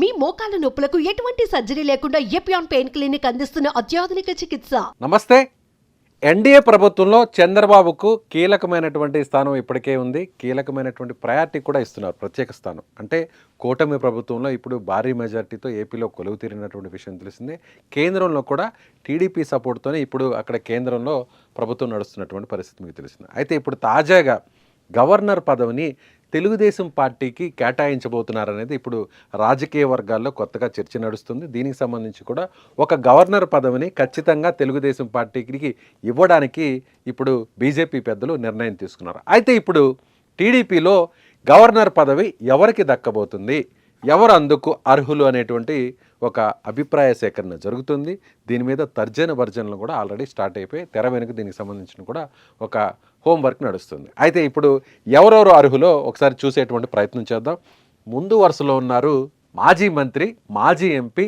మీ మోకాల నొప్పులకు ఎటువంటి సర్జరీ లేకుండా ఎపియాన్ పెయిన్ క్లినిక్ అందిస్తున్న అత్యాధునిక చికిత్స? నమస్తే. ఎన్డీఏ ప్రభుత్వంలో చంద్రబాబుకు కీలకమైనటువంటి స్థానం ఇప్పటికే ఉంది. కీలకమైనటువంటి ప్రయారిటీ కూడా ఇస్తున్నారు ప్రత్యేక స్థానం. అంటే కూటమి ప్రభుత్వంలో ఇప్పుడు భారీ మెజార్టీతో ఏపీలో కొలువు తీరినటువంటి విషయం తెలిసిందే. కేంద్రంలో కూడా టీడీపీ సపోర్ట్తోనే ఇప్పుడు అక్కడ కేంద్రంలో ప్రభుత్వం నడుస్తున్నటువంటి పరిస్థితి మీకు తెలిసింది. అయితే ఇప్పుడు తాజాగా గవర్నర్ పదవిని తెలుగుదేశం పార్టీకి కేటాయించబోతున్నారనేది ఇప్పుడు రాజకీయ వర్గాల్లో కొత్తగా చర్చ నడుస్తుంది. దీనికి సంబంధించి కూడా ఒక గవర్నర్ పదవిని ఖచ్చితంగా తెలుగుదేశం పార్టీకి ఇవ్వడానికి ఇప్పుడు బీజేపీ పెద్దలు నిర్ణయం తీసుకున్నారు. అయితే ఇప్పుడు టీడీపీలో గవర్నర్ పదవి ఎవరికి దక్కబోతుంది? ఎవరు అందుకు అర్హులు అనేటువంటి ఒక అభిప్రాయ సేకరణ జరుగుతుంది. దీని మీద తర్జన భర్జనలు కూడా ఆల్రెడీ స్టార్ట్ అయిపోయి తెర వెనుక దీనికి సంబంధించిన కూడా ఒక హోంవర్క్ నడుస్తుంది. అయితే ఇప్పుడు ఎవరెవరు అర్హులో ఒకసారి చూసేటువంటి ప్రయత్నం చేద్దాం. ముందు వరుసలో ఉన్నారు మాజీ మంత్రి మాజీ ఎంపీ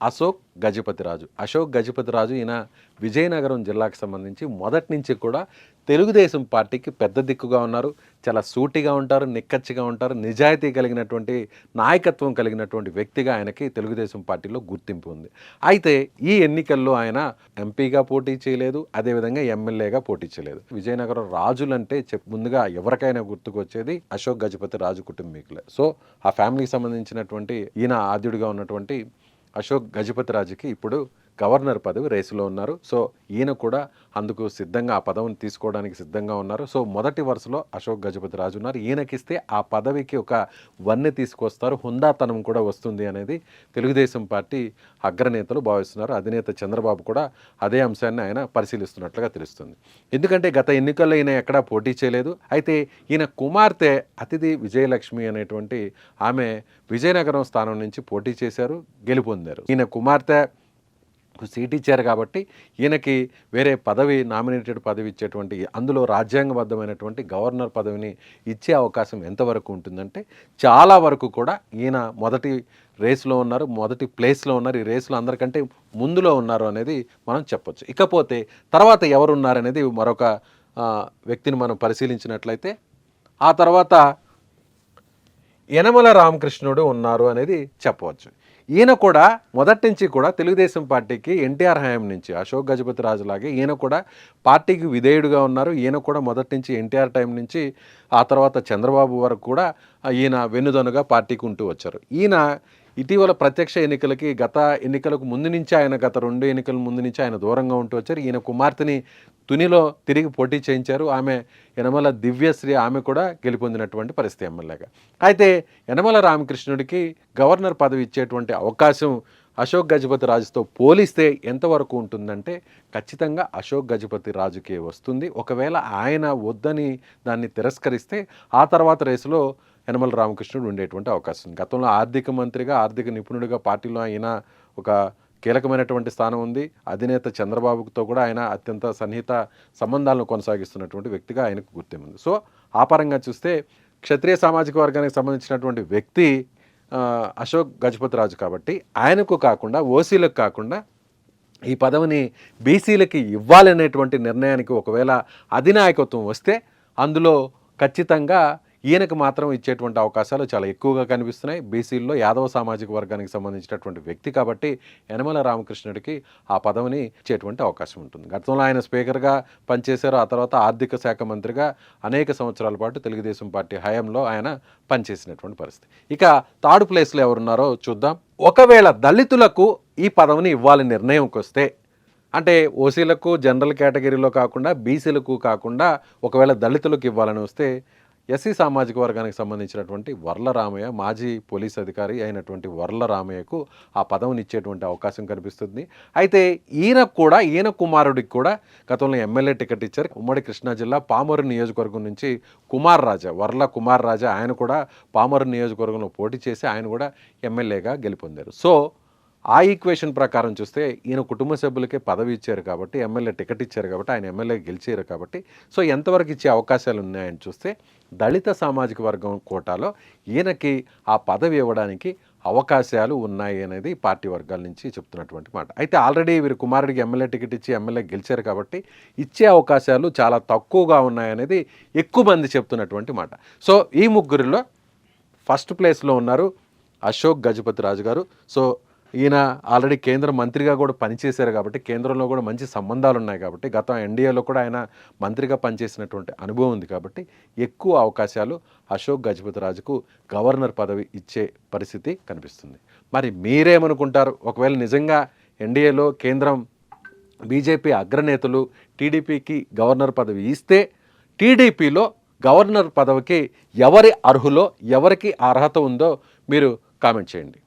అశోక్ గజపతిరాజు అశోక్ గజపతిరాజు ఈయన విజయనగరం జిల్లాకు సంబంధించి మొదటి నుంచి కూడా తెలుగుదేశం పార్టీకి పెద్ద దిక్కుగా ఉన్నారు. చాలా సూటిగా ఉంటారు నిక్కచ్చిగా ఉంటారు నిజాయితీ కలిగినటువంటి నాయకత్వం కలిగినటువంటి వ్యక్తిగా ఆయనకి తెలుగుదేశం పార్టీలో గుర్తింపు ఉంది. అయితే ఈ ఎన్నికల్లో ఆయన ఎంపీగా పోటీ చేయలేదు అదేవిధంగా ఎమ్మెల్యేగా పోటీ చేయలేదు. విజయనగరం రాజులంటే చెప్ ముందుగా ఎవరికైనా గుర్తుకొచ్చేది అశోక్ గజపతి రాజు కుటుంబీకులే. సో ఆ ఫ్యామిలీకి సంబంధించినటువంటి ఈయన ఆద్యుడిగా ఉన్నటువంటి అశోక్ గజపతి రాజుకి ఇప్పుడు గవర్నర్ పదవి రేసులో ఉన్నారు. సో ఈయన కూడా అందుకు సిద్ధంగా ఆ పదవిని తీసుకోవడానికి సిద్ధంగా ఉన్నారు. సో మొదటి వరుసలో అశోక్ గజపతి రాజు ఉన్నారు. ఈయనకిస్తే ఆ పదవికి ఒక వన్నె తీసుకొస్తారు. హుందాతనం కూడా వస్తుంది అనేది తెలుగుదేశం పార్టీ అగ్రనేతలు భావిస్తున్నారు. అధినేత చంద్రబాబు కూడా అదే అంశాన్ని ఆయన పరిశీలిస్తున్నట్లుగా తెలుస్తుంది. ఎందుకంటే గత ఎన్నికల్లో ఈయన ఎక్కడా పోటీ చేయలేదు. అయితే ఈయన కుమార్తె అతిథి విజయలక్ష్మి అనేటువంటి ఆమె విజయనగరం స్థానం నుంచి పోటీ చేశారు గెలుపొందారు. ఈయన కుమార్తె సీట్ ఇచ్చారు కాబట్టి ఈయనకి వేరే పదవి నామినేటెడ్ పదవి ఇచ్చేటువంటి అందులో రాజ్యాంగబద్ధమైనటువంటి గవర్నర్ పదవిని ఇచ్చే అవకాశం ఎంతవరకు ఉంటుందంటే చాలా వరకు కూడా ఈయన మొదటి రేస్లో ఉన్నారు మొదటి ప్లేస్లో ఉన్నారు. ఈ రేస్లో అందరికంటే ముందులో ఉన్నారు అనేది మనం చెప్పొచ్చు. ఇకపోతే తర్వాత ఎవరు ఉన్నారనేది మరొక వ్యక్తిని మనం పరిశీలించినట్లయితే ఆ తర్వాత యనమల రామకృష్ణుడు ఉన్నారు అనేది చెప్పవచ్చు. ఈయన కూడా మొదటి నుంచి కూడా తెలుగుదేశం పార్టీకి ఎన్టీఆర్ హయాం నుంచి అశోక్ గజపతి రాజు లాగే ఈయన కూడా పార్టీకి విధేయుడుగా ఉన్నారు. ఈయన కూడా మొదటి నుంచి ఎన్టీఆర్ టైం నుంచి ఆ తర్వాత చంద్రబాబు వరకు కూడా ఈయన వెన్నుదనుగా పార్టీకి ఉంటూ వచ్చారు. ఈయన ఇటీవల ప్రత్యక్ష ఎన్నికలకి గత ఎన్నికలకు ముందు నుంచి ఆయన గత రెండు ఎన్నికల ముందు నుంచి ఆయన దూరంగా ఉంటూ వచ్చారు. ఈయన కుమార్తెని తునిలో తిరిగి పోటీ చేయించారు. ఆమె యనమల దివ్యశ్రీ ఆమె కూడా గెలుపొందినటువంటి పరిస్థితి ఎమ్మెల్యేగా. అయితే యనమల రామకృష్ణుడికి గవర్నర్ పదవి ఇచ్చేటువంటి అవకాశం అశోక్ గజపతి రాజుతో పోలిస్తే ఎంతవరకు ఉంటుందంటే ఖచ్చితంగా అశోక్ గజపతి రాజుకే వస్తుంది. ఒకవేళ ఆయన వద్దని దాన్ని తిరస్కరిస్తే ఆ తర్వాత రేసులో యనమల రామకృష్ణుడు ఉండేటువంటి అవకాశం. ఉంది గతంలో ఆర్థిక మంత్రిగా ఆర్థిక నిపుణుడిగా పార్టీలో ఆయన ఒక కీలకమైనటువంటి స్థానం ఉంది. అధినేత చంద్రబాబుతో కూడా ఆయన అత్యంత సన్నిహిత సంబంధాలను కొనసాగిస్తున్నటువంటి వ్యక్తిగా ఆయనకు గుర్తింపు సో ఆ పరంగా చూస్తే క్షత్రియ సామాజిక వర్గానికి సంబంధించినటువంటి వ్యక్తి అశోక్ గజపతి రాజు కాబట్టి ఆయనకు కాకుండా ఓసీలకు కాకుండా ఈ పదవిని బీసీలకి ఇవ్వాలనేటువంటి నిర్ణయానికి ఒకవేళ అధినాయకత్వం వస్తే అందులో ఖచ్చితంగా ఈయనకు మాత్రం ఇచ్చేటువంటి అవకాశాలు చాలా ఎక్కువగా కనిపిస్తున్నాయి. బీసీల్లో యాదవ సామాజిక వర్గానికి సంబంధించినటువంటి వ్యక్తి కాబట్టి యనమల రామకృష్ణుడికి ఆ పదవిని ఇచ్చేటువంటి అవకాశం ఉంటుంది. గతంలో ఆయన స్పీకర్గా పనిచేశారు ఆ తర్వాత ఆర్థిక శాఖ మంత్రిగా అనేక సంవత్సరాల పాటు తెలుగుదేశం పార్టీ హయాంలో ఆయన పనిచేసినటువంటి పరిస్థితి. ఇక థర్డ్ ప్లేస్లో ఎవరున్నారో చూద్దాం. ఒకవేళ దళితులకు ఈ పదవిని ఇవ్వాలని నిర్ణయంకి వస్తే అంటే ఓసీలకు జనరల్ కేటగిరీలో కాకుండా బీసీలకు కాకుండా ఒకవేళ దళితులకు ఇవ్వాలని వస్తే ఎస్సీ సామాజిక వర్గానికి సంబంధించినటువంటి వర్ల రామయ్య మాజీ పోలీస్ అధికారి అయినటువంటి వర్ల రామయ్యకు ఆ పదవిని ఇచ్చేటువంటి అవకాశం కనిపిస్తుంది. అయితే ఈయన కూడా ఈయన కుమారుడికి కూడా గతంలో ఎమ్మెల్యే టికెట్ ఇచ్చారు. ఉమ్మడి కృష్ణా జిల్లా పామరు నియోజకవర్గం నుంచి కుమార్ రాజా వర్ల కుమార్ రాజా ఆయన కూడా పామరు నియోజకవర్గంలో పోటీ చేసి ఆయన కూడా ఎమ్మెల్యేగా గెలుపొందారు. సో ఆ ఈక్వేషన్ ప్రకారం చూస్తే ఈయన కుటుంబ సభ్యులకే పదవి ఇచ్చారు కాబట్టి ఎమ్మెల్యే టికెట్ ఇచ్చారు కాబట్టి ఆయన ఎమ్మెల్యే గెలిచారు కాబట్టి సో ఎంతవరకు ఇచ్చే అవకాశాలు ఉన్నాయని చూస్తే దళిత సామాజిక వర్గం కోటాలో ఈయనకి ఆ పదవి ఇవ్వడానికి అవకాశాలు ఉన్నాయి అనేది పార్టీ వర్గాల నుంచి చెప్తున్నటువంటి మాట. అయితే ఆల్రెడీ వీరు కుమారుడికి ఎమ్మెల్యే టికెట్ ఇచ్చి ఎమ్మెల్యే గెలిచారు కాబట్టి ఇచ్చే అవకాశాలు చాలా తక్కువగా ఉన్నాయనేది ఎక్కువ మంది చెప్తున్నటువంటి మాట. సో ఈ ముగ్గురిలో ఫస్ట్ ప్లేస్లో ఉన్నారు అశోక్ గజపతి రాజు గారు సో ఈయన ఆల్రెడీ కేంద్ర మంత్రిగా కూడా పనిచేశారు కాబట్టి కేంద్రంలో కూడా మంచి సంబంధాలు ఉన్నాయి కాబట్టి గత ఎన్డీఏలో కూడా ఆయన మంత్రిగా పనిచేసినటువంటి అనుభవం ఉంది కాబట్టి ఎక్కువ అవకాశాలు అశోక్ గజపతి రాజుకు గవర్నర్ పదవి ఇచ్చే పరిస్థితి కనిపిస్తుంది. మరి మీరేమనుకుంటారు? ఒకవేళ నిజంగా ఎన్డీఏలో కేంద్రం బీజేపీ అగ్రనేతలు టీడీపీకి గవర్నర్ పదవి ఇస్తే టీడీపీలో గవర్నర్ పదవికి ఎవరి అర్హులో ఎవరికి అర్హత ఉందో మీరు కామెంట్ చేయండి.